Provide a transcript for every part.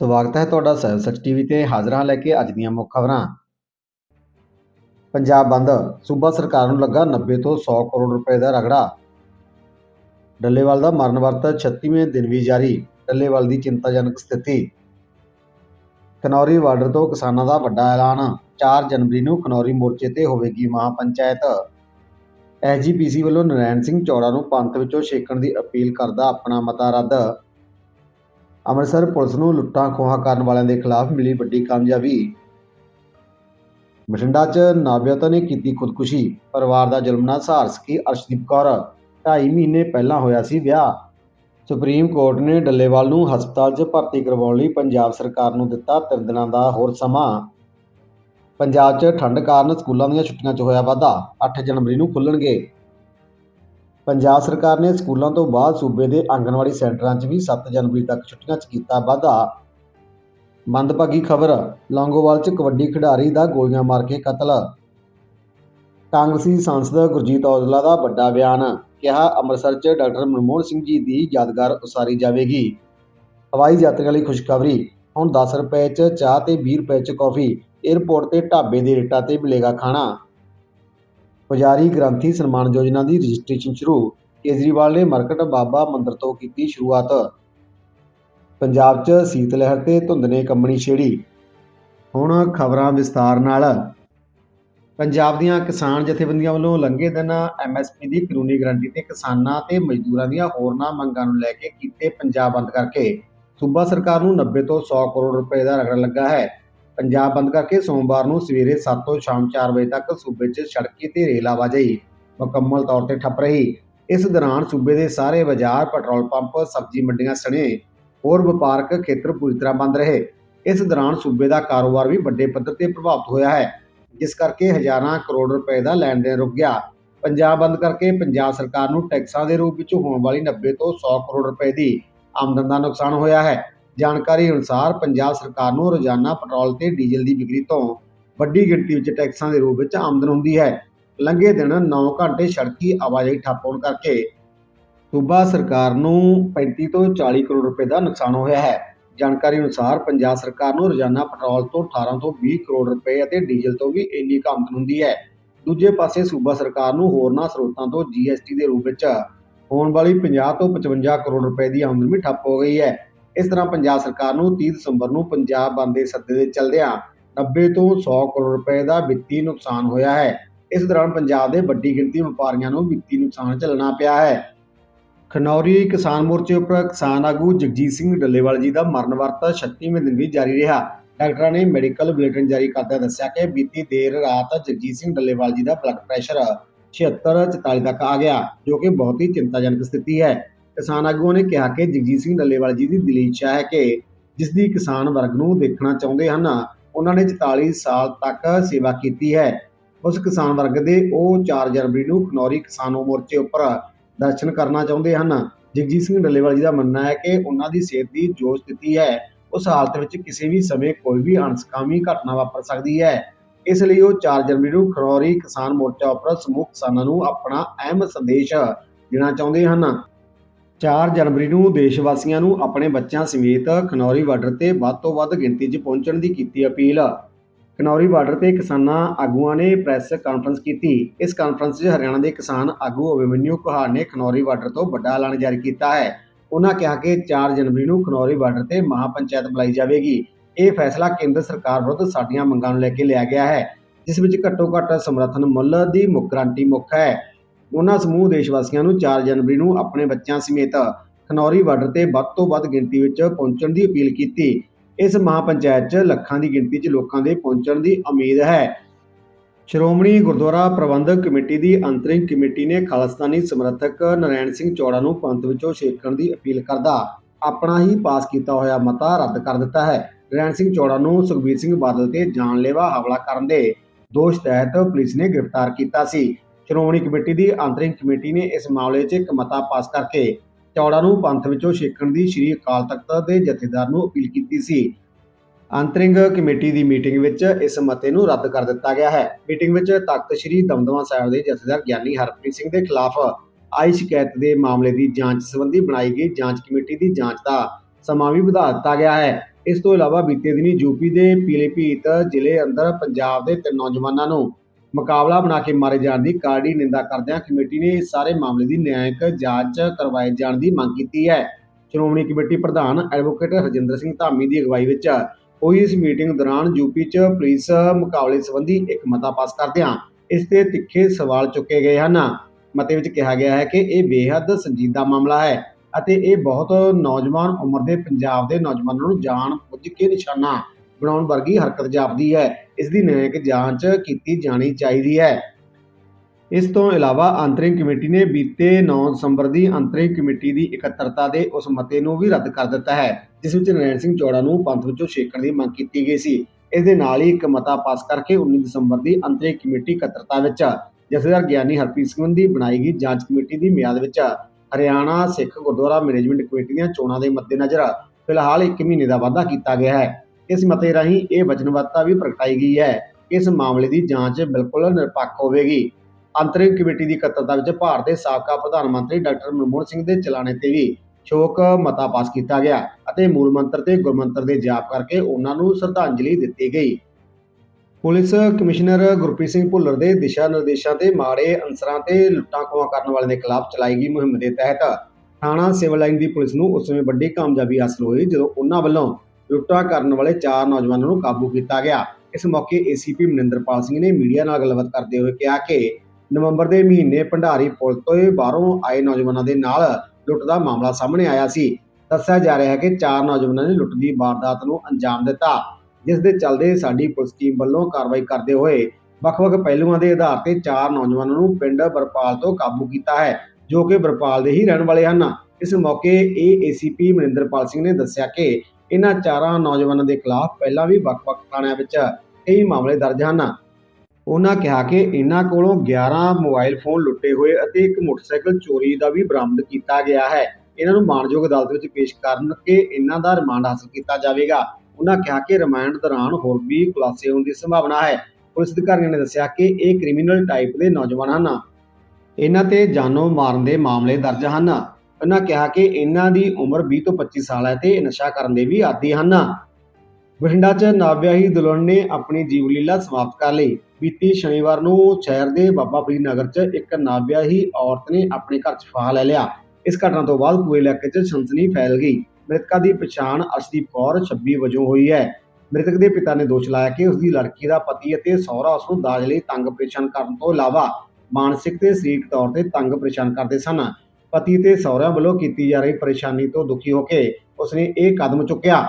ਸਵਾਗਤ ਹੈ ਤੁਹਾਡਾ ਸਹਿਬ ਸਚ ਟੀਵੀ ਤੇ। ਹਾਜ਼ਰਾਂ ਲੈ ਕੇ ਅੱਜ ਦੀਆਂ ਮੁੱਖ ਖਬਰਾਂ। ਪੰਜਾਬ ਬੰਦ। ਸੂਬਾ ਸਰਕਾਰ ਨੂੰ ਲੱਗਾ 90 ਤੋਂ 100 ਕਰੋੜ ਰੁਪਏ ਦਾ ਰਗੜਾ। ਡੱਲੇਵਾਲ ਦਾ ਮਰਨ ਵਰਤ 36ਵੇਂ ਦਿਨ ਵੀ ਜਾਰੀ। ਡੱਲੇਵਾਲ ਦੀ ਚਿੰਤਾਜਨਕ ਸਥਿਤੀ। ਖਨੌਰੀ ਬਾਰਡਰ ਤੋਂ ਕਿਸਾਨਾਂ ਦਾ ਵੱਡਾ ਐਲਾਨ। 4 ਜਨਵਰੀ ਨੂੰ ਖਨੌਰੀ ਮੋਰਚੇ ਤੇ ਹੋਵੇਗੀ ਮਹਾਪੰਚਾਇਤ। ਐਸਜੀਪੀਸੀ ਵੱਲੋਂ ਨਰੈਣ ਸਿੰਘ ਚੌੜਾ ਨੂੰ ਪੰਥ ਵਿੱਚੋਂ ਛੇਕਣ ਦੀ ਅਪੀਲ ਕਰਦਾ ਆਪਣਾ ਮਤਾ ਰੱਦ। ਅੰਮ੍ਰਿਤਸਰ ਪੁਲਿਸ ਨੂੰ ਲੁੱਟਾਂ ਖੋਹਾਂ ਕਰਨ ਵਾਲਿਆਂ ਦੇ ਖਿਲਾਫ ਮਿਲੀ ਵੱਡੀ ਕਾਮਯਾਬੀ। ਬਠਿੰਡਾ 'ਚ ਨਾਬਿਅਤਾ ਨੇ ਕੀਤੀ ਖੁਦਕੁਸ਼ੀ। ਪਰਿਵਾਰ ਦਾ ਜ਼ੁਲਮਨਾ ਸਹਾਰ ਸਕੀ ਅਰਸ਼ਦੀਪ ਕੌਰ। 2.5 ਮਹੀਨੇ ਪਹਿਲਾਂ ਹੋਇਆ ਸੀ ਵਿਆਹ। ਸੁਪਰੀਮ ਕੋਰਟ ਨੇ ਡੱਲੇਵਾਲ ਨੂੰ ਹਸਪਤਾਲ 'ਚ ਭਰਤੀ ਕਰਵਾਉਣ ਲਈ ਪੰਜਾਬ ਸਰਕਾਰ ਨੂੰ ਦਿੱਤਾ ਤਿੰਨ ਦਿਨਾਂ ਦਾ ਹੋਰ ਸਮਾਂ। ਪੰਜਾਬ 'ਚ ਠੰਡ ਕਾਰਨ ਸਕੂਲਾਂ ਦੀਆਂ ਛੁੱਟੀਆਂ 'ਚ ਹੋਇਆ ਵਾਧਾ। 8 ਜਨਵਰੀ ਨੂੰ ਖੁੱਲਣਗੇ। ਪੰਜਾਬ ਸਰਕਾਰ ਨੇ ਸਕੂਲਾਂ ਤੋਂ ਬਾਅਦ ਸੂਬੇ ਦੇ ਆਂਗਣਵਾੜੀ ਸੈਂਟਰਾਂ 'ਚ ਵੀ 7 ਜਨਵਰੀ ਤੱਕ ਛੁੱਟੀਆਂ 'ਚ ਕੀਤਾ ਵਾਧਾ। ਮੰਦਭਾਗੀ ਖਬਰ, ਲੌਂਗੋਵਾਲ 'ਚ ਕਬੱਡੀ ਖਿਡਾਰੀ ਦਾ ਗੋਲੀਆਂ ਮਾਰ ਕੇ ਕਤਲ। ਕਾਂਗਰਸੀ ਸਾਂਸਦ ਗੁਰਜੀਤ ਔਜਲਾ ਦਾ ਵੱਡਾ ਬਿਆਨ, ਕਿਹਾ ਅੰਮ੍ਰਿਤਸਰ 'ਚ ਡਾਕਟਰ ਮਨਮੋਹਨ ਸਿੰਘ ਜੀ ਦੀ ਯਾਦਗਾਰ ਉਸਾਰੀ ਜਾਵੇਗੀ। ਹਵਾਈ ਯਾਤਰੀਆਂ ਲਈ ਖੁਸ਼ਖਬਰੀ, ਹੁਣ 10 ਰੁਪਏ 'ਚ ਚਾਹ ਤੇ 20 ਰੁਪਏ 'ਚ ਕੌਫੀ, ਏਅਰਪੋਰਟ ਤੇ ਢਾਬੇ ਦੇ ਰੇਟਾਂ ਤੇ ਮਿਲੇਗਾ ਖਾਣਾ। ਪੁਜਾਰੀ ਗ੍ਰੰਥੀ ਸਨਮਾਨ ਯੋਜਨਾ ਦੀ ਰਜਿਸਟ੍ਰੇਸ਼ਨ ਸ਼ੁਰੂ। ਕੇਜਰੀਵਾਲ ਨੇ ਮਰਕਟ ਬਾਬਾ ਮੰਦਰ ਤੋਂ ਕੀਤੀ ਸ਼ੁਰੂਆਤ। ਪੰਜਾਬ 'ਚ ਸੀਤ ਲਹਿਰ ਤੇ ਧੁੰਦ ਨੇ ਕੰਬਣੀ ਛੇੜੀ। ਹੁਣ ਖਬਰਾਂ ਵਿਸਥਾਰ ਨਾਲ। ਪੰਜਾਬ ਦੀਆਂ ਕਿਸਾਨ ਜਥੇਬੰਦੀਆਂ ਵੱਲੋਂ ਲੰਘੇ ਦਿਨ ਐਮਐਸਪੀ ਦੀ ਕਾਨੂੰਨੀ ਗਰੰਟੀ ਤੇ ਕਿਸਾਨਾਂ ਤੇ ਮਜ਼ਦੂਰਾਂ ਦੀਆਂ ਹੋਰਨਾਂ ਮੰਗਾਂ ਨੂੰ ਲੈ ਕੇ ਕੀਤੇ ਪੰਜਾਬ ਬੰਦ ਕਰਕੇ। ਸੂਬਾ ਸਰਕਾਰ ਨੂੰ 90 ਤੋਂ 100 ਕਰੋੜ ਰੁਪਏ ਦਾ ਰਗੜ ਲੱਗਾ ਹੈ। ਪੰਜਾਬ ਬੰਦ ਕਰਕੇ ਸੋਮਵਾਰ ਨੂੰ ਸਵੇਰੇ 7 ਤੋਂ ਸ਼ਾਮ 4 ਵਜੇ ਤੱਕ ਸੂਬੇ 'ਚ ਸੜਕੀ ਤੇ ਰੇਲ ਆਵਾਜਾਈ ਮੁਕੰਮਲ ਤੌਰ ਤੇ ਠੱਪ ਰਹੀ। ਇਸ ਦੌਰਾਨ ਸੂਬੇ ਦੇ ਸਾਰੇ ਬਾਜ਼ਾਰ, ਪੈਟਰੋਲ ਪੰਪ, ਸਬਜ਼ੀ ਮੰਡੀਆਂ ਸਣੇ ਹੋਰ ਵਪਾਰਕ ਖੇਤਰ ਪੂਰੀ ਤਰ੍ਹਾਂ ਬੰਦ ਰਹੇ। ਇਸ ਦੌਰਾਨ ਸੂਬੇ ਦਾ ਕਾਰੋਬਾਰ ਵੀ ਵੱਡੇ ਪੱਧਰ ਤੇ ਪ੍ਰਭਾਵਿਤ ਹੋਇਆ ਹੈ। ਜਿਸ ਕਰਕੇ ਹਜ਼ਾਰਾਂ ਕਰੋੜ ਰੁਪਏ ਦਾ ਲੈਣ ਦੇਣ ਰੁਕ ਗਿਆ। ਪੰਜਾਬ ਬੰਦ ਕਰਕੇ ਪੰਜਾਬ ਸਰਕਾਰ ਨੂੰ ਟੈਕਸਾਂ ਦੇ ਰੂਪ ਵਿੱਚ ਹੋਣ ਵਾਲੀ 90 ਤੋਂ 100 ਕਰੋੜ ਰੁਪਏ ਦੀ ਆਮਦਨ ਦਾ ਨੁਕਸਾਨ ਹੋਇਆ ਹੈ। ਜਾਣਕਾਰੀ ਅਨੁਸਾਰ ਪੰਜਾਬ ਸਰਕਾਰ ਨੂੰ ਰੋਜ਼ਾਨਾ ਪੈਟਰੋਲ ਤੇ ਡੀਜ਼ਲ ਦੀ ਵਿਕਰੀ ਤੋਂ ਵੱਡੀ ਗਿਣਤੀ ਵਿੱਚ ਟੈਕਸਾਂ ਦੇ ਰੂਪ ਵਿੱਚ ਆਮਦਨ ਹੁੰਦੀ ਹੈ। ਲੰਘੇ ਦਿਨ 9 ਘੰਟੇ ਸੜਕੀ ਆਵਾਜਾਈ ਠੱਪ ਹੋਣ ਕਰਕੇ ਸੂਬਾ ਸਰਕਾਰ ਨੂੰ 35 ਤੋਂ 40 ਕਰੋੜ ਰੁਪਏ ਦਾ ਨੁਕਸਾਨ ਹੋਇਆ ਹੈ। ਜਾਣਕਾਰੀ ਅਨੁਸਾਰ ਪੰਜਾਬ ਸਰਕਾਰ ਨੂੰ ਰੋਜ਼ਾਨਾ ਪੈਟਰੋਲ ਤੋਂ 18 ਤੋਂ 20 ਕਰੋੜ ਰੁਪਏ ਅਤੇ ਡੀਜ਼ਲ ਤੋਂ ਵੀ ਇੰਨੀ ਕੁ ਆਮਦਨ ਹੁੰਦੀ ਹੈ। ਦੂਜੇ ਪਾਸੇ ਸੂਬਾ ਸਰਕਾਰ ਨੂੰ ਹੋਰਨਾਂ ਸਰੋਤਾਂ ਤੋਂ ਜੀਐਸਟੀ ਦੇ ਰੂਪ ਵਿੱਚ ਹੋਣ ਵਾਲੀ 50 ਤੋਂ 55 ਕਰੋੜ ਰੁਪਏ ਦੀ ਆਮਦਨ ਵੀ ਠੱਪ ਹੋ ਗਈ ਹੈ। ਇਸ ਤਰ੍ਹਾਂ ਪੰਜਾਬ ਸਰਕਾਰ ਨੂੰ 30 ਦਸੰਬਰ ਨੂੰ ਪੰਜਾਬ ਬੰਦ ਦੇ ਸੱਦੇ ਦੇ ਚੱਲਦਿਆਂ 90 ਤੋਂ 100 ਕਰੋੜ ਰੁਪਏ ਦਾ ਵਿੱਤੀ ਨੁਕਸਾਨ ਹੋਇਆ ਹੈ। ਇਸ ਦੌਰਾਨ ਪੰਜਾਬ ਦੇ ਵੱਡੀ ਗਿਣਤੀ ਵਪਾਰੀਆਂ ਨੂੰ ਵਿੱਤੀ ਨੁਕਸਾਨ ਝੱਲਣਾ ਪਿਆ ਹੈ। ਖਨੌਰੀ ਕਿਸਾਨ ਮੋਰਚੇ ਉੱਪਰ ਕਿਸਾਨ ਆਗੂ ਜਗਜੀਤ ਸਿੰਘ ਡੱਲੇਵਾਲ ਜੀ ਦਾ ਮਰਨ ਵਰਤ 36ਵੇਂ ਦਿਨ ਵੀ ਜਾਰੀ ਰਿਹਾ। ਡਾਕਟਰਾਂ ਨੇ ਮੈਡੀਕਲ ਬੁਲੇਟਿਨ ਜਾਰੀ ਕਰਦਿਆਂ ਦੱਸਿਆ ਕਿ ਬੀਤੀ ਦੇਰ ਰਾਤ ਜਗਜੀਤ ਸਿੰਘ ਡੱਲੇਵਾਲ ਜੀ ਦਾ ਬਲੱਡ ਪ੍ਰੈਸ਼ਰ 76 44 ਤੱਕ ਆ ਗਿਆ, ਜੋ ਕਿ ਬਹੁਤ ਹੀ ਚਿੰਤਾਜਨਕ ਸਥਿਤੀ ਹੈ। ਕਿਸਾਨ ਆਗੂਆਂ ਨੇ ਕਿਹਾ ਕਿ ਜਗਜੀਤ ਸਿੰਘ ਡੱਲੇਵਾਲ ਜੀ ਦੀ ਦਿਲੀ ਇੱਛਾ ਹੈ ਕਿ ਜਿਸ ਦੀ ਕਿਸਾਨ ਵਰਗ ਨੂੰ ਦੇਖਣਾ ਚਾਹੁੰਦੇ ਹਨ, ਉਹਨਾਂ ਨੇ 44 ਸਾਲ ਤੱਕ ਸੇਵਾ ਕੀਤੀ ਹੈ। ਉਸ ਕਿਸਾਨ ਵਰਗ ਦੇ ਉਹ 4 ਜਨਵਰੀ ਨੂੰ ਖਨੌਰੀ ਕਿਸਾਨੋ ਮੋਰਚੇ ਉੱਪਰ ਦਰਸ਼ਨ ਕਰਨਾ ਚਾਹੁੰਦੇ ਹਨ। ਜਗਜੀਤ ਸਿੰਘ ਡੱਲੇਵਾਲ ਜੀ ਦਾ ਮੰਨਣਾ ਹੈ ਕਿ ਉਹਨਾਂ ਦੀ ਸਿਹਤ ਦੀ ਜੋ ਸਥਿਤੀ ਹੈ। ਉਸ ਹਾਲਤ ਵਿੱਚ ਕਿਸੇ ਵੀ ਸਮੇਂ ਕੋਈ ਵੀ ਅਣਸਕਾਮੀ ਘਟਨਾ ਵਾਪਰ ਸਕਦੀ ਹੈ। ਇਸ ਲਈ ਉਹ 4 ਜਨਵਰੀ ਨੂੰ ਖਨੌਰੀ ਕਿਸਾਨ ਮੋਰਚਾ ਉੱਪਰ ਸਮੂਹ ਕਿਸਾਨਾਂ ਨੂੰ ਆਪਣਾ ਅਹਿਮ ਸੰਦੇਸ਼ ਦੇਣਾ ਚਾਹੁੰਦੇ ਹਨ। 4 ਜਨਵਰੀ ਨੂੰ ਦੇਸ਼ ਵਾਸੀਆਂ ਨੂੰ ਆਪਣੇ ਬੱਚਿਆਂ ਸਮੇਤ ਖਨੌਰੀ ਬਾਰਡਰ ਤੇ ਵੱਧ ਤੋਂ ਵੱਧ ਗਿਣਤੀ 'ਚ ਪਹੁੰਚਣ ਦੀ ਕੀਤੀ ਅਪੀਲ। ਖਨੌਰੀ ਬਾਰਡਰ ਤੇ ਕਿਸਾਨਾਂ ਆਗੂਆਂ ਨੇ ਪ੍ਰੈਸ ਕਾਨਫਰੰਸ ਕੀਤੀ। ਇਸ ਕਾਨਫਰੰਸ 'ਚ ਹਰਿਆਣਾ ਦੇ ਕਿਸਾਨ ਆਗੂ ਅਭਿਮਨਿਊ ਕੁਹਾੜ ਨੇ ਖਨੌਰੀ ਬਾਰਡਰ ਤੋਂ ਵੱਡਾ ਐਲਾਨ ਜਾਰੀ ਕੀਤਾ ਹੈ। ਉਹਨਾਂ ਕਿਹਾ ਕਿ 4 ਜਨਵਰੀ ਨੂੰ ਖਨੌਰੀ ਬਾਰਡਰ ਤੇ ਮਹਾਪੰਚਾਇਤ ਬੁਲਾਈ ਜਾਵੇਗੀ। ਇਹ ਫੈਸਲਾ ਕੇਂਦਰ ਸਰਕਾਰ ਵਿਰੁੱਧ ਸਾਡੀਆਂ ਮੰਗਾਂ ਨੂੰ ਲੈ ਕੇ ਲਿਆ ਗਿਆ ਹੈ, ਜਿਸ ਵਿੱਚ ਘੱਟੋ ਘੱਟ ਸਮਰਥਨ ਮੁੱਲ ਦੀ ਮੁੱਖ ਗਰੰਟੀ ਮੁੱਖ ਹੈ। ਉਹਨਾਂ ਸਮੂਹ ਦੇਸ਼ ਵਾਸੀਆਂ ਨੂੰ 4 ਜਨਵਰੀ ਨੂੰ ਆਪਣੇ ਬੱਚਿਆਂ ਸਮੇਤ ਖਨੌਰੀ ਬਾਰਡਰ ਤੇ ਵੱਧ ਤੋਂ ਵੱਧ ਗਿਣਤੀ ਵਿੱਚ ਪਹੁੰਚਣ ਦੀ ਅਪੀਲ ਕੀਤੀ। ਇਸ ਮਹਾਪੰਚਾਇਤ 'ਚ ਲੱਖਾਂ ਦੀ ਗਿਣਤੀ 'ਚ ਲੋਕਾਂ ਦੇ ਪਹੁੰਚਣ ਦੀ ਉਮੀਦ ਹੈ। ਸ਼੍ਰੋਮਣੀ ਗੁਰਦੁਆਰਾ ਪ੍ਰਬੰਧਕ ਕਮੇਟੀ ਦੀ ਅੰਤਰਿੰਗ ਕਮੇਟੀ ਨੇ ਖਾਲਸਤਾਨੀ ਸਮਰਥਕ ਨਰੈਣ ਸਿੰਘ ਚੌੜਾ ਨੂੰ ਪੰਥ ਵਿੱਚੋਂ ਛੇਕਣ ਦੀ ਅਪੀਲ ਕਰਦਾ ਆਪਣਾ ਹੀ ਪਾਸ ਕੀਤਾ ਹੋਇਆ ਮਤਾ ਰੱਦ ਕਰ ਦਿੱਤਾ ਹੈ। ਨਰੈਣ ਸਿੰਘ ਚੌੜਾ ਨੂੰ ਸੁਖਬੀਰ ਸਿੰਘ ਬਾਦਲ ਤੇ ਜਾਨਲੇਵਾ ਹਮਲਾ ਕਰਨ ਦੇ ਦੋਸ਼ ਤਹਿਤ ਪੁਲਿਸ ਨੇ ਗ੍ਰਿਫਤਾਰ ਕੀਤਾ ਸੀ। ਸ਼੍ਰੋਮਣੀ ਕਮੇਟੀ ਦੀ ਅੰਤਰਿੰਗ ਕਮੇਟੀ ਨੇ ਇਸ ਮਾਮਲੇ 'ਚ ਇੱਕ ਮਤਾ ਪਾਸ ਕਰਕੇ ਚੌੜਾ ਨੂੰ ਪੰਥ ਵਿੱਚੋਂ ਛੇਕਣ ਦੀ ਸ੍ਰੀ ਅਕਾਲ ਤਖਤ ਦੇ ਜਥੇਦਾਰ ਨੂੰ ਅਪੀਲ ਕੀਤੀ ਸੀ। ਅੰਤਰਿੰਗ ਕਮੇਟੀ ਦੀ ਮੀਟਿੰਗ ਵਿੱਚ ਇਸ ਮਤੇ ਨੂੰ ਰੱਦ ਕਰ ਦਿੱਤਾ ਗਿਆ ਹੈ। ਮੀਟਿੰਗ ਵਿੱਚ ਤਖਤ ਸ੍ਰੀ ਦਮਦਮਾ ਸਾਹਿਬ ਦੇ ਜਥੇਦਾਰ ਗਿਆਨੀ ਹਰਪ੍ਰੀਤ ਸਿੰਘ ਦੇ ਖਿਲਾਫ ਆਈ ਸ਼ਿਕਾਇਤ ਦੇ ਮਾਮਲੇ ਦੀ ਜਾਂਚ ਸੰਬੰਧੀ ਬਣਾਈ ਗਈ ਜਾਂਚ ਕਮੇਟੀ ਦੀ ਜਾਂਚ ਦਾ ਸਮਾਂ ਵੀ ਵਧਾ ਦਿੱਤਾ ਗਿਆ ਹੈ। ਇਸ ਤੋਂ ਇਲਾਵਾ ਬੀਤੇ ਦਿਨੀ ਯੂਪੀ ਦੇ ਪੀਲੀਭੀਤ ਜ਼ਿਲ੍ਹੇ ਅੰਦਰ ਪੰਜਾਬ ਦੇ ਤਿੰਨ ਨੌਜਵਾਨਾਂ ਨੂੰ ਮੁਕਾਬਲਾ ਬਣਾ ਕੇ ਮਾਰੇ ਜਾਣ ਦੀ ਕਾਰਡੀ ਨਿੰਦਾ ਕਰਦਿਆਂ ਕਮੇਟੀ ਨੇ ਇਸ ਸਾਰੇ ਮਾਮਲੇ ਦੀ ਨਿਆਂਇਕ ਜਾਂਚ ਕਰਵਾਏ ਜਾਣ ਦੀ ਮੰਗ ਕੀਤੀ ਹੈ। ਸ਼੍ਰੋਮਣੀ ਕਮੇਟੀ ਪ੍ਰਧਾਨ ਐਡਵੋਕੇਟ ਹਰਜਿੰਦਰ ਸਿੰਘ ਧਾਮੀ ਦੀ ਅਗਵਾਈ ਵਿੱਚ ਹੋਈ ਇਸ ਮੀਟਿੰਗ ਦੌਰਾਨ ਯੂਪੀ 'ਚ ਪੁਲਿਸ ਮੁਕਾਬਲੇ ਸੰਬੰਧੀ ਇੱਕ ਮਤਾ ਪਾਸ ਕਰਦਿਆਂ ਇਸ ਤੇ ਤਿੱਖੇ ਸਵਾਲ ਚੁੱਕੇ ਗਏ ਹਨ। ਮਤੇ ਵਿੱਚ ਕਿਹਾ ਗਿਆ ਹੈ ਕਿ ਇਹ ਬੇਹੱਦ ਸੰਜੀਦਾ ਮਾਮਲਾ ਹੈ ਅਤੇ ਇਹ ਬਹੁਤ ਨੌਜਵਾਨ ਉਮਰ ਦੇ ਪੰਜਾਬ ਦੇ ਨੌਜਵਾਨਾਂ ਨੂੰ ਜਾਣ ਬੁੱਝ ਕੇ ਨਿਸ਼ਾਨਾ ਬਣਾਉਣ ਵਰਗੀ ਹਰਕਤ ਜਾਪਦੀ ਹੈ। ਇਸ ਦੀ ਨਿਆਂਇਕ ਜਾਂਚ ਕੀਤੀ ਜਾਣੀ ਚਾਹੀਦੀ ਹੈ। ਇਸ ਤੋਂ ਇਲਾਵਾ ਅੰਤਰਿਮ ਕਮੇਟੀ ਨੇ ਬੀਤੇ 9 ਦਸੰਬਰ ਦੀ ਅੰਤਰਿਮ ਕਮੇਟੀ ਦੀ ਇਕੱਤਰਤਾ ਦੇ ਉਸ ਮਤੇ ਨੂੰ ਵੀ ਰੱਦ ਕਰ ਦਿੱਤਾ ਹੈ, ਜਿਸ ਵਿੱਚ ਨਰੈਣ ਸਿੰਘ ਚੌੜਾ ਨੂੰ ਪੰਥ ਵਿੱਚੋਂ ਛੇਕਣ ਦੀ ਮੰਗ ਕੀਤੀ ਗਈ ਸੀ। ਇਸ ਦੇ ਨਾਲ ਹੀ ਇੱਕ ਮਤਾ ਪਾਸ ਕਰਕੇ 19 ਦਸੰਬਰ ਦੀ ਅੰਤਰਿਮ ਕਮੇਟੀ ਇਕੱਤਰਤਾ ਵਿੱਚ ਜਥੇਦਾਰ ਗਿਆਨੀ ਹਰਪ੍ਰੀਤ ਸਿੰਘ ਦੀ ਬਣਾਈ ਗਈ ਜਾਂਚ ਕਮੇਟੀ ਦੀ ਮਿਆਦ ਵਿੱਚ ਹਰਿਆਣਾ ਸਿੱਖ ਗੁਰਦੁਆਰਾ ਮੈਨੇਜਮੈਂਟ ਕਮੇਟੀ ਦੀਆਂ ਚੋਣਾਂ ਦੇ ਮੱਦੇਨਜ਼ਰ ਫਿਲਹਾਲ 1 ਮਹੀਨੇ ਦਾ ਵਾਅਦਾ ਕੀਤਾ ਗਿਆ ਹੈ। ਇਸ ਮਤੇ ਰਾਹੀਂ ਇਹ ਵਚਨਬੱਧਤਾ ਵੀ ਪ੍ਰਗਟਾਈ ਗਈ ਹੈ। ਇਸ ਮਾਮਲੇ ਦੀ ਜਾਂਚ ਬਿਲਕੁਲ ਨਿਰਪੱਖ ਹੋਵੇਗੀ। ਅੰਤਰਿਮ ਕਮੇਟੀ ਦੀ ਇਕੱਤਰਤਾ ਵਿੱਚ ਭਾਰਤ ਦੇ ਸਾਬਕਾ ਪ੍ਰਧਾਨ ਮੰਤਰੀ ਡਾਕਟਰ ਮਨਮੋਹਨ ਸਿੰਘ ਦੇ ਚਲਾਣੇ ਤੇ ਵੀ ਸ਼ੋਕ ਮਤਾ ਪਾਸ ਕੀਤਾ ਗਿਆ ਅਤੇ ਮੂਲ ਮੰਤਰ ਤੇ ਗੁਰਮੰਤਰ ਦੇ ਜਾਪ ਕਰਕੇ ਉਹਨਾਂ ਨੂੰ ਸ਼ਰਧਾਂਜਲੀ ਦਿੱਤੀ ਗਈ। ਪੁਲਿਸ ਕਮਿਸ਼ਨਰ ਗੁਰਪ੍ਰੀਤ ਸਿੰਘ ਭੁੱਲਰ ਦੇ ਦਿਸ਼ਾ ਨਿਰਦੇਸ਼ਾਂ ਤੇ ਮਾੜੇ ਅਨਸਰਾਂ ਤੇ ਲੁੱਟਾਂ ਖੋਹਾਂ ਕਰਨ ਵਾਲਿਆਂ ਦੇ ਖਿਲਾਫ ਚਲਾਈ ਗਈ ਮੁਹਿੰਮ ਦੇ ਤਹਿਤ ਥਾਣਾ ਸਿਵਲ ਲਾਈਨ ਦੀ ਪੁਲਿਸ ਨੂੰ ਉਸ ਸਮੇਂ ਵੱਡੀ ਕਾਮਯਾਬੀ ਹਾਸਲ ਹੋਈ ਜਦੋਂ ਉਹਨਾਂ ਵੱਲੋਂ ਲੁੱਟਾਂ ਕਰਨ ਵਾਲੇ ਚਾਰ ਨੌਜਵਾਨਾਂ ਨੂੰ ਕਾਬੂ ਕੀਤਾ ਗਿਆ। ਇਸ ਮੌਕੇ ਏਸੀਪੀ ਮਨਿੰਦਰਪਾਲ ਸਿੰਘ ਨੇ ਮੀਡੀਆ ਨਾਲ ਗੱਲਬਾਤ ਕਰਦੇ ਹੋਏ ਕਿਹਾ ਕਿ ਨਵੰਬਰ ਦੇ ਮਹੀਨੇ ਭੰਡਾਰੀ ਪੁਲ ਤੋਂ ਬਾਹਰੋਂ ਆਏ ਨੌਜਵਾਨਾਂ ਦੇ ਨਾਲ ਲੁੱਟ ਦਾ ਮਾਮਲਾ ਸਾਹਮਣੇ ਆਇਆ ਸੀ। ਦੱਸਿਆ ਜਾ ਰਿਹਾ ਹੈ ਕਿ ਚਾਰ ਨੌਜਵਾਨਾਂ ਨੇ ਲੁੱਟ ਦੀ ਵਾਰਦਾਤ ਨੂੰ ਅੰਜਾਮ ਦਿੱਤਾ, ਜਿਸ ਦੇ ਚੱਲਦੇ ਸਾਡੀ ਪੁਲਿਸ ਟੀਮ ਵੱਲੋਂ ਕਾਰਵਾਈ ਕਰਦੇ ਹੋਏ ਵੱਖ-ਵੱਖ ਪਹਿਲੂਆਂ ਦੇ ਆਧਾਰ ਤੇ ਚਾਰ ਨੌਜਵਾਨਾਂ ਨੂੰ ਪਿੰਡ ਬਰਪਾਲ ਤੋਂ ਕਾਬੂ ਕੀਤਾ ਹੈ, ਜੋ ਕਿ ਬਰਪਾਲ ਦੇ ਹੀ ਰਹਿਣ ਵਾਲੇ ਹਨ। ਇਸ ਮੌਕੇ ਏਏਸੀਪੀ ਮਨਿੰਦਰਪਾਲ ਸਿੰਘ ਨੇ ਦੱਸਿਆ ਕਿ ਇਹਨਾਂ ਚਾਰਾਂ ਨੌਜਵਾਨਾਂ ਦੇ ਖਿਲਾਫ ਪਹਿਲਾਂ ਵੀ ਵੱਖ-ਵੱਖ ਥਾਣਿਆਂ ਵਿੱਚ ਕਈ ਮਾਮਲੇ ਦਰਜ ਹਨ। ਉਹਨਾਂ ਕਿਹਾ ਕਿ ਇਹਨਾਂ ਕੋਲੋਂ 11 ਮੋਬਾਈਲ ਫੋਨ ਲੁੱਟੇ ਹੋਏ ਅਤੇ ਇੱਕ ਮੋਟਰਸਾਈਕਲ ਚੋਰੀ ਦਾ ਵੀ ਬਰਾਮਦ ਕੀਤਾ ਗਿਆ ਹੈ। ਇਹਨਾਂ ਨੂੰ ਮਾਣਯੋਗ ਅਦਾਲਤ ਵਿੱਚ ਪੇਸ਼ ਕਰਨ ਕੇ ਇਹਨਾਂ ਦਾ ਰਿਮਾਂਡ ਹਾਸਲ ਕੀਤਾ ਜਾਵੇਗਾ। ਉਹਨਾਂ ਕਿਹਾ ਕਿ ਰਿਮਾਂਡ ਦੌਰਾਨ ਹੋਰ ਵੀ ਖੁਲਾਸੇ ਹੋਣ ਦੀ ਸੰਭਾਵਨਾ ਹੈ। ਪੁਲਿਸ ਅਧਿਕਾਰੀਆਂ ਨੇ ਦੱਸਿਆ ਕਿ ਇਹ ਕ੍ਰਿਮੀਨਲ ਟਾਈਪ ਦੇ ਨੌਜਵਾਨ ਹਨ। ਇਹਨਾਂ ਤੇ ਜਾਨੋਂ ਮਾਰਨ ਦੇ ਮਾਮਲੇ ਦਰਜ ਹਨ। ਉਹਨਾਂ ਕਿਹਾ ਕਿ ਇਹਨਾਂ ਦੀ ਉਮਰ 20 ਤੋਂ 25 ਸਾਲ ਹੈ ਤੇ ਨਸ਼ਾ ਕਰਨ ਦੇ ਵੀ ਆਦੀ ਹਨ। ਬਠਿੰਡਾ 'ਚ ਨਾਵਿਆਹੀ ਦੁਲਹਨ ਨੇ ਆਪਣੀ ਜੀਵਨ ਲੀਲਾ ਸਮਾਪਤ ਕਰ ਲਈ। ਬੀਤੀ ਸ਼ਨੀਵਾਰ ਨੂੰ ਸ਼ਹਿਰ ਦੇ ਬਾਬਾ ਫਰੀਦ ਨਗਰ 'ਚ ਇੱਕ ਨਾਵਿਆਹੀ ਔਰਤ ਨੇ ਆਪਣੇ ਘਰ 'ਚ ਫਾਹ ਲੈ ਲਿਆ। ਇਸ ਘਟਨਾ ਤੋਂ ਬਾਅਦ ਪੂਰੇ ਇਲਾਕੇ 'ਚ ਸਨਸਨੀ ਫੈਲ ਗਈ। ਮ੍ਰਿਤਕਾ ਦੀ ਪਛਾਣ ਅਰਸ਼ਦੀਪ ਕੌਰ 26 ਵਜੋਂ ਹੋਈ ਹੈ। ਮ੍ਰਿਤਕ ਦੇ ਪਿਤਾ ਨੇ ਦੋਸ਼ ਲਾਇਆ ਕਿ ਉਸ ਦੀ ਲੜਕੀ ਦਾ ਪਤੀ ਅਤੇ ਸਹੁਰਾ ਉਸ ਨੂੰ ਦਾਜ ਲਈ ਤੰਗ ਪਰੇਸ਼ਾਨ ਕਰਨ ਤੋਂ ਇਲਾਵਾ ਮਾਨਸਿਕ ਤੇ ਸਰੀਰਕ ਤੌਰ ਤੇ ਤੰਗ ਪਰੇਸ਼ਾਨ ਕਰਦੇ ਸਨ। ਪਤੀ ਤੇ ਸਹੁਰਿਆਂ ਵੱਲੋਂ ਕੀਤੀ ਜਾ ਰਹੀ ਪਰੇਸ਼ਾਨੀ ਤੋਂ ਦੁਖੀ ਹੋ ਕੇ ਉਸਨੇ ਇਹ ਕਦਮ ਚੁੱਕਿਆ।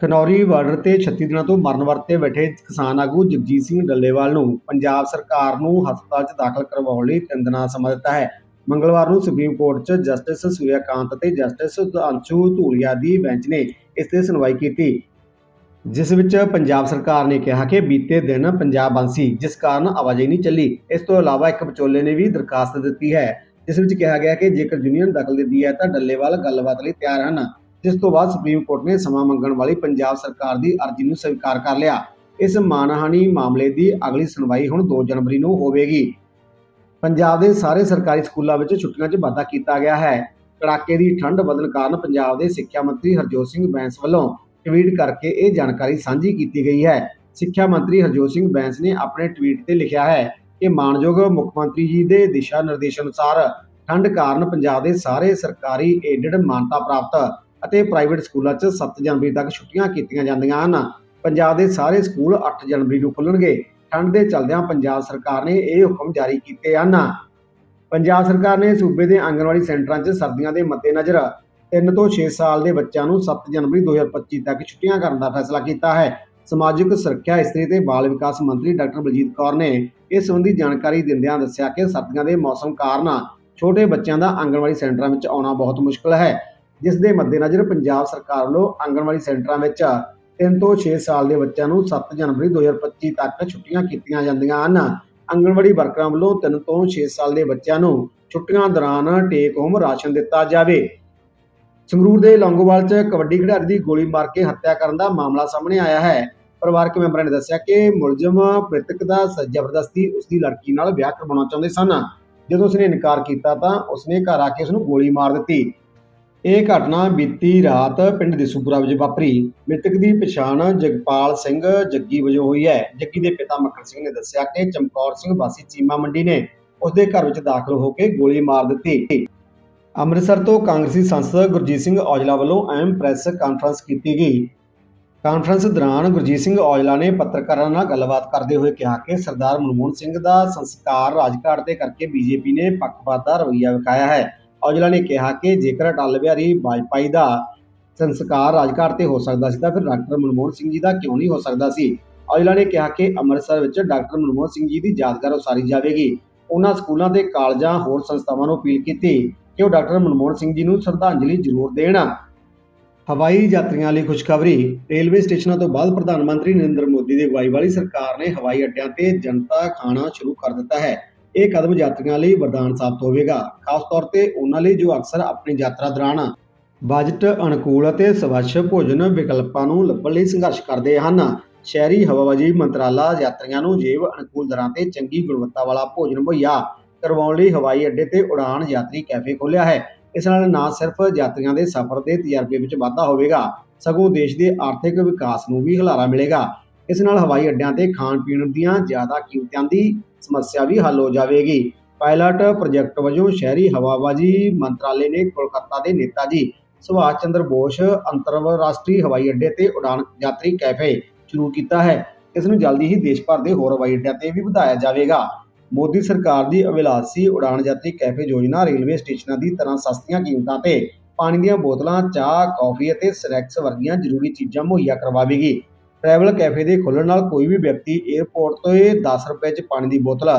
ਖਨੌਰੀ ਬਾਰਡਰ ਤੇ 36 ਦਿਨਾਂ ਤੋਂ ਮਰਨ ਵਰਤੇ ਬੈਠੇ ਕਿਸਾਨ ਆਗੂ ਜਗਜੀਤ ਸਿੰਘ ਡੱਲੇਵਾਲ ਨੂੰ ਪੰਜਾਬ ਸਰਕਾਰ ਨੂੰ ਹਸਪਤਾਲ 'ਚ ਦਾਖਲ ਕਰਵਾਉਣ ਲਈ ਤਿੰਨ ਦਿਨਾਂ ਦਾ ਸਮਾਂ ਦਿੱਤਾ ਹੈ। ਮੰਗਲਵਾਰ ਨੂੰ ਸੁਪਰੀਮ ਕੋਰਟ 'ਚ ਜਸਟਿਸ ਸੂਰਿਆਕਾਂਤ ਅਤੇ ਜਸਟਿਸ ਅੰਸ਼ੂ ਧੂਲੀਆ ਦੀ ਬੈਂਚ ਨੇ ਇਸ ਤੇ ਸੁਣਵਾਈ ਕੀਤੀ, ਜਿਸ ਵਿੱਚ ਪੰਜਾਬ ਸਰਕਾਰ ਨੇ ਕਿਹਾ ਕਿ ਬੀਤੇ ਦਿਨ ਪੰਜਾਬ ਬੰਦ ਸੀ, ਜਿਸ ਕਾਰਨ ਆਵਾਜਾਈ ਨਹੀਂ ਚੱਲੀ। ਇਸ ਤੋਂ ਇਲਾਵਾ ਇੱਕ ਵਿਚੋਲੇ ਨੇ ਵੀ ਦਰਖਾਸਤ ਦਿੱਤੀ ਹੈ। ਜਿਸ ਵਿੱਚ ਕਿਹਾ ਗਿਆ ਕਿ ਜੇਕਰ ਯੂਨੀਅਨ ਦਖਲ ਦਿੰਦੀ ਹੈ ਤਾਂ ਡੱਲੇਵਾਲ ਗੱਲਬਾਤ ਲਈ ਤਿਆਰ ਹਨ। ਜਿਸ ਤੋਂ ਬਾਅਦ ਸੁਪਰੀਮ ਕੋਰਟ ਨੇ ਸਮਾਂ ਮੰਗਣ ਵਾਲੀ ਪੰਜਾਬ ਸਰਕਾਰ ਦੀ ਅਰਜ਼ੀ ਨੂੰ ਸਵੀਕਾਰ ਕਰ ਲਿਆ। ਇਸ ਮਾਨਹਾਨੀ ਮਾਮਲੇ ਦੀ ਅਗਲੀ ਸੁਣਵਾਈ ਹੁਣ 2 ਜਨਵਰੀ ਨੂੰ ਹੋਵੇਗੀ। ਪੰਜਾਬ ਦੇ ਸਾਰੇ ਸਰਕਾਰੀ ਸਕੂਲਾਂ ਵਿੱਚ ਛੁੱਟੀਆਂ 'ਚ ਵਾਧਾ ਕੀਤਾ ਗਿਆ ਹੈ। ਕੜਾਕੇ ਦੀ ਠੰਡ ਵਧਣ ਕਾਰਨ ਪੰਜਾਬ ਦੇ ਸਿੱਖਿਆ ਮੰਤਰੀ ਹਰਜੋਤ ਸਿੰਘ ਬੈਂਸ ਵੱਲੋਂ ਟਵੀਟ ਕਰਕੇ ਇਹ ਜਾਣਕਾਰੀ ਸਾਂਝੀ ਕੀਤੀ ਗਈ ਹੈ। ਸਿੱਖਿਆ ਮੰਤਰੀ ਹਰਜੋਤ ਸਿੰਘ ਬੈਂਸ ਨੇ ਆਪਣੇ ਟਵੀਟ ਤੇ ਲਿਖਿਆ ਹੈ ਕਿ ਮਾਨਯੋਗ ਮੁੱਖ ਮੰਤਰੀ ਜੀ ਦੇ ਦਿਸ਼ਾ ਨਿਰਦੇਸ਼ ਅਨੁਸਾਰ ਠੰਡ ਕਾਰਨ ਪੰਜਾਬ ਦੇ ਸਾਰੇ ਸਰਕਾਰੀ ਏਡਡ ਮਾਨਤਾ ਪ੍ਰਾਪਤ ਅਤੇ ਪ੍ਰਾਈਵੇਟ ਸਕੂਲਾਂ 'ਚ 7 ਜਨਵਰੀ ਤੱਕ ਛੁੱਟੀਆਂ ਕੀਤੀਆਂ ਜਾਂਦੀਆਂ ਹਨ। ਪੰਜਾਬ ਦੇ ਸਾਰੇ ਸਕੂਲ 8 ਜਨਵਰੀ ਨੂੰ ਖੁੱਲਣਗੇ। ਠੰਡ ਦੇ ਚਲਦਿਆਂ ਪੰਜਾਬ ਸਰਕਾਰ ਨੇ ਇਹ ਹੁਕਮ ਜਾਰੀ ਕੀਤੇ ਹਨ। ਪੰਜਾਬ ਸਰਕਾਰ ਨੇ ਸੂਬੇ ਦੇ ਆਂਗਣਵਾੜੀ ਸੈਂਟਰਾਂ 'ਚ ਸਰਦੀਆਂ ਦੇ ਮੱਦੇਨਜ਼ਰ 3 ਤੋਂ 6 ਸਾਲ ਦੇ ਬੱਚਿਆਂ ਨੂੰ 7 ਜਨਵਰੀ 2025 ਤੱਕ ਛੁੱਟੀਆਂ ਕਰਨ ਦਾ ਫੈਸਲਾ ਕੀਤਾ ਹੈ। ਸਮਾਜਿਕ ਸੁਰੱਖਿਆ ਇਸਤਰੀ ਤੇ ਬਾਲ ਵਿਕਾਸ ਮੰਤਰੀ ਡਾਕਟਰ ਬਲਜੀਤ ਕੌਰ ਨੇ ਇਸ ਸੰਬੰਧੀ ਜਾਣਕਾਰੀ ਦਿੰਦਿਆਂ ਦੱਸਿਆ ਕਿ ਸਰਦੀਆਂ ਦੇ ਮੌਸਮ ਕਾਰਨ ਛੋਟੇ ਬੱਚਿਆਂ ਦਾ ਆਂਗਣਵਾੜੀ ਸੈਂਟਰਾਂ ਵਿੱਚ ਆਉਣਾ ਬਹੁਤ ਮੁਸ਼ਕਲ ਹੈ, ਜਿਸ ਦੇ ਮੱਦੇਨਜ਼ਰ ਪੰਜਾਬ ਸਰਕਾਰ ਵੱਲੋਂ ਆਂਗਣਵਾੜੀ ਸੈਂਟਰਾਂ ਵਿੱਚ 3 ਤੋਂ 6 ਸਾਲ ਦੇ ਬੱਚਿਆਂ ਨੂੰ 7 ਜਨਵਰੀ 2025 ਤੱਕ ਛੁੱਟੀਆਂ ਕੀਤੀਆਂ ਜਾਂਦੀਆਂ ਹਨ। ਆਂਗਣਵਾੜੀ ਵਰਕਰਾਂ ਵੱਲੋਂ 3 ਤੋਂ 6 ਸਾਲ ਦੇ ਬੱਚਿਆਂ ਨੂੰ ਛੁੱਟੀਆਂ ਦੌਰਾਨ ਟੇਕ ਹੋਮ ਰਾਸ਼ਨ ਦਿੱਤਾ ਜਾਵੇ। ਸੰਗਰੂਰ ਦੇ ਲੌਂਗੋਵਾਲ 'ਚ ਕਬੱਡੀ ਖਿਡਾਰੀ ਦੀ ਗੋਲੀ ਮਾਰ ਕੇ ਹੱਤਿਆ ਕਰਨ ਦਾ ਮਾਮਲਾ ਸਾਹਮਣੇ ਆਇਆ ਹੈ। ਪਰਿਵਾਰਕ ਮੈਂਬਰਾਂ ਨੇ ਦੱਸਿਆ ਕਿ ਮੁਲਜ਼ਮ ਮ੍ਰਿਤਕ ਦਾ ਜ਼ਬਰਦਸਤੀ ਉਸ ਦੀ ਲੜਕੀ ਨਾਲ ਵਿਆਹ ਕਰਵਾਉਣਾ ਚਾਹੁੰਦੇ ਸਨ। ਜਦੋਂ ਉਸਨੇ ਇਨਕਾਰ ਕੀਤਾ ਤਾਂ ਉਸਨੇ ਘਰ ਆ ਕੇ ਉਸ ਨੂੰ ਗੋਲੀ ਮਾਰ ਦਿੱਤੀ। ਇਹ ਘਟਨਾ ਬੀਤੀ ਰਾਤ ਪਿੰਡ ਦਿਸੂਪੁਰਾ ਵਿੱਚ ਵਾਪਰੀ। ਮ੍ਰਿਤਕ ਦੀ ਪਛਾਣ ਜਗਪਾਲ ਸਿੰਘ ਜੱਗੀ ਵਜੋਂ ਹੋਈ ਹੈ। ਜੱਗੀ ਦੇ ਪਿਤਾ ਮੱਖਣ ਸਿੰਘ ਨੇ ਦੱਸਿਆ ਕਿ ਚਮਕੌਰ ਸਿੰਘ ਵਾਸੀ ਚੀਮਾ ਮੰਡੀ ਨੇ ਉਸਦੇ ਘਰ ਵਿੱਚ ਦਾਖਲ ਹੋ ਕੇ ਗੋਲੀ ਮਾਰ ਦਿੱਤੀ। ਅੰਮ੍ਰਿਤਸਰ ਤੋਂ ਕਾਂਗਰਸੀ ਸੰਸਦ ਗੁਰਜੀਤ ਸਿੰਘ ਔਜਲਾ ਵੱਲੋਂ ਅਹਿਮ ਪ੍ਰੈਸ ਕਾਨਫਰੰਸ ਕੀਤੀ ਗਈ। ਕਾਨਫਰੰਸ ਦੌਰਾਨ ਗੁਰਜੀਤ ਸਿੰਘ ਔਜਲਾ ਨੇ ਪੱਤਰਕਾਰਾਂ ਨਾਲ ਗੱਲਬਾਤ ਕਰਦੇ ਹੋਏ ਕਿਹਾ ਕਿ ਸਰਦਾਰ ਮਨਮੋਹਨ ਸਿੰਘ ਦਾ ਸੰਸਕਾਰ ਰਾਜਘਾਟ ਤੇ ਕਰਕੇ ਬੀਜੇਪੀ ਨੇ ਪੱਖਪਾਤ ਦਾ ਰਵੱਈਆ ਵਿਖਾਇਆ ਹੈ। ਔਜਲਾ ਨੇ ਕਿਹਾ ਕਿ ਜੇਕਰ ਅਟਲ ਬਿਹਾਰੀ ਵਾਜਪਾਈ ਦਾ ਸੰਸਕਾਰ ਰਾਜਘਾਟ ਤੇ ਹੋ ਸਕਦਾ ਸੀ ਤਾਂ ਫਿਰ ਡਾਕਟਰ ਮਨਮੋਹਨ ਸਿੰਘ ਜੀ ਦਾ ਕਿਉਂ ਨਹੀਂ ਹੋ ਸਕਦਾ ਸੀ? ਔਜਲਾ ਨੇ ਕਿਹਾ ਕਿ ਅੰਮ੍ਰਿਤਸਰ ਵਿੱਚ ਡਾਕਟਰ ਮਨਮੋਹਨ ਸਿੰਘ ਜੀ ਦੀ ਯਾਦਗਾਰ ਉਸਾਰੀ ਜਾਵੇਗੀ। ਉਹਨਾਂ ਸਕੂਲਾਂ ਤੇ ਕਾਲਜਾਂ ਹੋਰ ਸੰਸਥਾਵਾਂ ਨੂੰ ਅਪੀਲ ਕੀਤੀ। ਕਿ ਉਹ ਡਾਕਟਰ ਮਨਮੋਹਨ ਸਿੰਘ ਜੀ ਨੂੰ ਸ਼ਰਧਾਂਜਲੀ ਜ਼ਰੂਰ ਦੇਣ। ਹਵਾਈ ਯਾਤਰੀਆਂ ਲਈ ਖੁਸ਼ਖਬਰੀ, ਰੇਲਵੇ ਸਟੇਸ਼ਨਾਂ ਤੋਂ ਬਾਅਦ ਪ੍ਰਧਾਨ ਮੰਤਰੀ ਨਰਿੰਦਰ ਮੋਦੀ ਦੀ ਅਗਵਾਈ ਵਾਲੀ ਸਰਕਾਰ ਨੇ ਹਵਾਈ ਅੱਡਿਆਂ ਤੇ ਜਨਤਾ ਖਾਣਾ ਸ਼ੁਰੂ ਕਰ ਦਿੱਤਾ ਹੈ। ਇਹ ਕਦਮ ਯਾਤਰੀਆਂ ਲਈ ਵਰਦਾਨ ਸਾਬਤ ਹੋਵੇਗਾ। ਖਾਸ ਤੌਰ ਤੇ ਉਹਨਾਂ ਲਈ ਜੋ ਅਕਸਰ ਆਪਣੀ ਯਾਤਰਾ ਦੌਰਾਨ ਬਜਟ ਅਨੁਕੂਲ ਅਤੇ ਸਵੱਛ ਭੋਜਨ ਵਿਕਲਪਾਂ ਨੂੰ ਲੱਭਣ ਲਈ ਸੰਘਰਸ਼ ਕਰਦੇ ਹਨ। ਸ਼ਹਿਰੀ ਹਵਾਬਾਜ਼ੀ ਮੰਤਰਾਲਾ ਯਾਤਰੀਆਂ ਨੂੰ ਜੇਬ ਅਨੁਕੂਲ ਦਰਾਂ ਤੇ ਚੰਗੀ ਗੁਣਵੱਤਾ ਵਾਲਾ ਭੋਜਨ ਮੁਹੱਈਆ ਕਰਵਾਉਣ ਲਈ ਹਵਾਈ ਅੱਡੇ ਤੇ ਉਡਾਨ ਯਾਤਰੀ ਕੈਫੇ ਖੋਲ੍ਹਿਆ ਹੈ। ਇਸ ਨਾਲ ਨਾ ਸਿਰਫ ਯਾਤਰੀਆਂ ਦੇ ਸਫ਼ਰ ਦੇ ਤਜਰਬੇ ਵਿੱਚ ਵਾਧਾ ਹੋਵੇਗਾ, ਸਗੋਂ ਦੇਸ਼ ਦੇ ਆਰਥਿਕ ਵਿਕਾਸ ਨੂੰ ਵੀ ਹੁਲਾਰਾ ਮਿਲੇਗਾ। ਇਸ ਨਾਲ ਹਵਾਈ ਅੱਡਿਆਂ ਤੇ ਖਾਣ ਪੀਣ ਦੀਆਂ ਜ਼ਿਆਦਾ ਕੀਮਤਾਂ ਦੀ ਸਮੱਸਿਆ ਵੀ ਹੱਲ ਹੋ ਜਾਵੇਗੀ। ਪਾਇਲਟ ਪ੍ਰੋਜੈਕਟ ਵਜੋਂ ਸ਼ਹਿਰੀ ਹਵਾਬਾਜ਼ੀ ਮੰਤਰਾਲੇ ਨੇ ਕੋਲਕਾਤਾ ਦੇ ਨੇਤਾ ਜੀ ਸੁਭਾਸ਼ ਚੰਦਰ ਬੋਸ ਅੰਤਰਰਾਸ਼ਟਰੀ ਹਵਾਈ ਅੱਡੇ ਤੇ ਉਡਾਨ ਯਾਤਰੀ ਕੈਫੇ ਸ਼ੁਰੂ ਕੀਤਾ ਹੈ। ਇਸ ਨੂੰ ਜਲਦੀ ਹੀ ਦੇਸ਼ ਭਰ ਦੇ ਹੋਰ ਹਵਾਈ ਅੱਡਿਆਂ ਤੇ ਵੀ ਵਧਾਇਆ ਜਾਵੇਗਾ। ਮੋਦੀ ਸਰਕਾਰ ਦੀ ਅਭਿਲਾਸ਼ੀ ਉਡਾਣ ਯਾਤਰੀ ਕੈਫੇ ਯੋਜਨਾ ਰੇਲਵੇ ਸਟੇਸ਼ਨਾਂ ਦੀ ਤਰ੍ਹਾਂ ਸਸਤੀਆਂ ਕੀਮਤਾਂ ਤੇ ਪਾਣੀ ਦੀਆਂ ਬੋਤਲਾਂ, ਚਾਹ, ਕੌਫੀ ਅਤੇ ਸਨੈਕਸ ਵਰਗੀਆਂ ਜ਼ਰੂਰੀ ਚੀਜ਼ਾਂ ਮੁਹੱਈਆ ਕਰਵਾਵੇਗੀ। ਟਰੈਵਲ ਕੈਫੇ ਦੇ ਖੁੱਲ੍ਹਣ ਨਾਲ ਕੋਈ ਵੀ ਵਿਅਕਤੀ ਏਅਰਪੋਰਟ ਤੋਂ 10 ਰੁਪਏ 'ਚ ਪਾਣੀ ਦੀ ਬੋਤਲ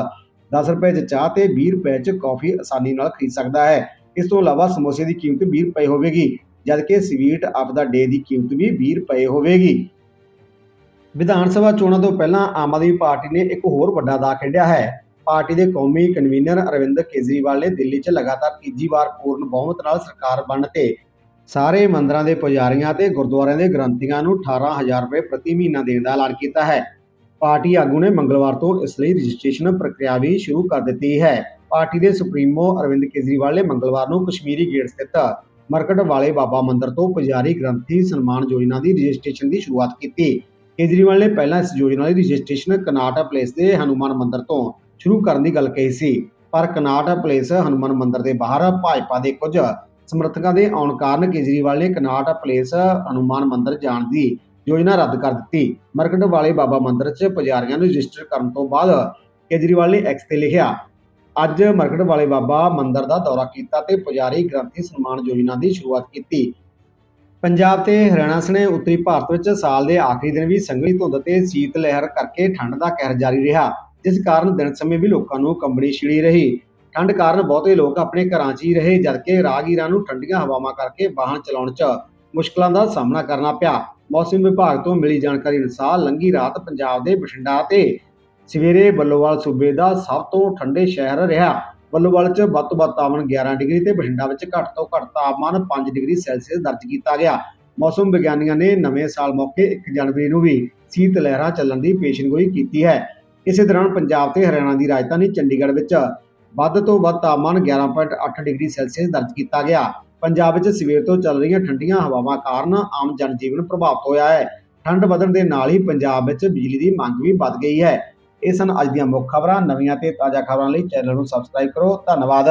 10 ਰੁਪਏ 'ਚ ਚਾਹ ਤੇ 20 ਰੁਪਏ 'ਚ ਕੌਫੀ ਆਸਾਨੀ ਨਾਲ ਖਰੀਦ ਸਕਦਾ ਹੈ। ਇਸ ਤੋਂ ਇਲਾਵਾ ਸਮੋਸੇ ਦੀ ਕੀਮਤ 20 ਰੁਪਏ ਹੋਵੇਗੀ, ਜਦਕਿ ਸਵੀਟ ਆਫ ਦਾ ਡੇ ਦੀ ਕੀਮਤ ਵੀ 20 ਰੁਪਏ ਹੋਵੇਗੀ। ਵਿਧਾਨ ਸਭਾ ਚੋਣਾਂ ਤੋਂ ਪਹਿਲਾਂ ਆਮ ਆਦਮੀ ਪਾਰਟੀ ਨੇ ਇੱਕ ਹੋਰ ਵੱਡਾ ਦਾ ਖੇਡਿਆ ਹੈ। ਪਾਰਟੀ ਦੇ ਕੌਮੀ ਕਨਵੀਨਰ ਅਰਵਿੰਦ ਕੇਜਰੀਵਾਲ ਨੇ ਦਿੱਲੀ 'ਚ ਲਗਾਤਾਰ ਤੀਜੀ ਵਾਰ ਪੂਰਨ ਬਹੁਮਤ ਨਾਲ ਸਰਕਾਰ ਬਣਨ ਤੇ ਸਾਰੇ ਮੰਦਰਾਂ ਦੇ ਪੁਜਾਰੀਆਂ ਤੇ ਗੁਰਦੁਆਰਿਆਂ ਦੇ ਗ੍ਰੰਥੀਆਂ ਨੂੰ 18000 ਰੁਪਏ ਪ੍ਰਤੀ ਮਹੀਨਾ ਦੇਣ ਦਾ ਐਲਾਨ ਕੀਤਾ ਹੈ। ਪਾਰਟੀ ਆਗੂ ਨੇ ਮੰਗਲਵਾਰ ਤੋਂ ਇਸ ਲਈ ਰਜਿਸਟ੍ਰੇਸ਼ਨ ਪ੍ਰਕਿਰਿਆ ਵੀ ਸ਼ੁਰੂ ਕਰ ਦਿੱਤੀ ਹੈ। ਪਾਰਟੀ ਦੇ ਸੁਪਰੀਮੋ ਅਰਵਿੰਦ ਕੇਜਰੀਵਾਲ ਨੇ ਮੰਗਲਵਾਰ ਨੂੰ ਕਸ਼ਮੀਰੀ ਗੇਟ ਸਥਿਤ ਮਰਕਟ ਵਾਲੇ ਬਾਬਾ ਮੰਦਿਰ ਤੋਂ ਪੁਜਾਰੀ ਗ੍ਰੰਥੀ ਸਨਮਾਨ ਯੋਜਨਾ ਦੀ ਰਜਿਸਟ੍ਰੇਸ਼ਨ ਦੀ ਸ਼ੁਰੂਆਤ ਕੀਤੀ। ਕੇਜਰੀਵਾਲ ਨੇ ਪਹਿਲਾਂ ਇਸ ਯੋਜਨਾ ਦੀ ਰਜਿਸਟ੍ਰੇਸ਼ਨ ਕਨਾਟਾ ਪਲੇਸ ਦੇ ਹਨੂਮਾਨ ਮੰਦਿਰ ਤੋਂ ਸ਼ੁਰੂ ਕਰਨ ਦੀ ਗੱਲ ਕਹੀ ਸੀ। ਪਰ ਕਨਾਟ ਪਲੇਸ ਹਨੂਮਾਨ ਮੰਦਿਰ ਦੇ ਬਾਹਰ ਭਾਜਪਾ ਦੇ ਕੁਝ ਸਮਰਥਕਾਂ ਦੇ ਆਉਣ ਕਾਰਨ ਕੇਜਰੀਵਾਲ ਨੇ ਕਨਾਟ ਪਲੇਸ ਹਨੂਮਾਨ ਮੰਦਿਰ ਜਾਣ ਦੀ ਯੋਜਨਾ ਰੱਦ ਕਰ ਦਿੱਤੀ। ਮਰਕਟ ਵਾਲੇ ਬਾਬਾ ਮੰਦਿਰ 'ਚ ਪੁਜਾਰੀਆਂ ਨੂੰ ਰਜਿਸਟਰ ਕਰਨ ਤੋਂ ਬਾਅਦ ਕੇਜਰੀਵਾਲ ਨੇ ਐਕਸ ਤੇ ਲਿਖਿਆ, ਅੱਜ ਮਰਕਟ ਵਾਲੇ ਬਾਬਾ ਮੰਦਿਰ ਦਾ ਦੌਰਾ ਕੀਤਾ ਤੇ ਪੁਜਾਰੀ ਗ੍ਰੰਥੀ ਸਨਮਾਨ ਯੋਜਨਾ ਦੀ ਸ਼ੁਰੂਆਤ ਕੀਤੀ। ਪੰਜਾਬ ਤੇ ਹਰਿਆਣਾ ਸਣੇ ਉੱਤਰੀ ਭਾਰਤ ਵਿੱਚ ਸਾਲ ਦੇ ਆਖਰੀ ਦਿਨ ਵੀ ਸੰਘਣੀ ਧੁੰਦ ਤੇ ਸੀਤ ਲਹਿਰ ਕਰਕੇ ਠੰਡ ਦਾ ਕਹਿਰ ਜਾਰੀ ਰਿਹਾ। ਜਿਸ ਕਾਰਨ ਦਿਨ ਸਮੇਂ ਵੀ ਲੋਕਾਂ ਨੂੰ ਕੰਬਣੀ ਛਿੜੀ ਰਹੀ। ਠੰਡ ਕਾਰਨ ਬਹੁਤੇ ਲੋਕ ਆਪਣੇ ਘਰਾਂ 'ਚ ਹੀ ਰਹੇ ਜਦਕਿ ਰਾਹਗੀਰਾਂ ਨੂੰ ਠੰਡੀਆਂ ਹਵਾਵਾਂ ਕਰਕੇ ਵਾਹਨ ਚਲਾਉਣ 'ਚ ਮੁਸ਼ਕਲਾਂ ਦਾ ਸਾਹਮਣਾ ਕਰਨਾ ਪਿਆ। ਮੌਸਮ ਵਿਭਾਗ ਤੋਂ ਮਿਲੀ ਜਾਣਕਾਰੀ ਅਨੁਸਾਰ ਲੰਘੀ ਰਾਤ ਪੰਜਾਬ ਦੇ ਬਠਿੰਡਾ ਤੇ ਸਵੇਰੇ ਬੱਲੋਵਾਲ ਸੂਬੇ ਦਾ ਸਭ ਤੋਂ ਠੰਡੇ ਸ਼ਹਿਰ ਰਿਹਾ। ਬੱਲੋਵਾਲ 'ਚ ਵੱਧ ਤੋਂ ਵੱਧ ਤਾਪਮਾਨ 11 ਡਿਗਰੀ ਤੇ ਬਠਿੰਡਾ ਵਿੱਚ ਘੱਟ ਤੋਂ ਘੱਟ ਤਾਪਮਾਨ 5 ਡਿਗਰੀ ਸੈਲਸੀਅਸ ਦਰਜ ਕੀਤਾ ਗਿਆ। ਮੌਸਮ ਵਿਗਿਆਨੀਆਂ ਨੇ ਨਵੇਂ ਸਾਲ ਮੌਕੇ 1 ਜਨਵਰੀ ਨੂੰ ਵੀ ਸੀਤ ਲਹਿਰਾਂ ਚੱਲਣ ਦੀ ਪੇਸ਼ੀਨਗੋਈ ਕੀਤੀ ਹੈ। ਇਸੇ ਦੌਰਾਨ ਪੰਜਾਬ ਤੇ ਹਰਿਆਣਾ ਦੀ ਰਾਜਧਾਨੀ ਚੰਡੀਗੜ੍ਹ ਵਿੱਚ ਵੱਧ ਤੋਂ ਵੱਧ ਤਾਪਮਾਨ 11.8 ਡਿਗਰੀ ਸੈਲਸੀਅਸ ਦਰਜ ਕੀਤਾ ਗਿਆ। ਪੰਜਾਬ ਵਿੱਚ ਸਵੇਰ ਤੋਂ ਚੱਲ ਰਹੀਆਂ ਠੰਡੀਆਂ ਹਵਾਵਾਂ ਕਾਰਨ ਆਮ ਜਨਜੀਵਨ ਪ੍ਰਭਾਵਿਤ ਹੋਇਆ ਹੈ। ਠੰਡ ਵਧਣ ਦੇ ਨਾਲ ਹੀ ਪੰਜਾਬ ਵਿੱਚ ਬਿਜਲੀ ਦੀ ਮੰਗ ਵੀ ਵੱਧ ਗਈ ਹੈ। ਇਹ ਸਨ ਅੱਜ ਦੀਆਂ ਮੁੱਖ ਖਬਰਾਂ। ਨਵੀਆਂ ਤੇ ਤਾਜ਼ਾ ਖਬਰਾਂ ਲਈ ਚੈਨਲ ਨੂੰ ਸਬਸਕ੍ਰਾਈਬ ਕਰੋ। ਧੰਨਵਾਦ।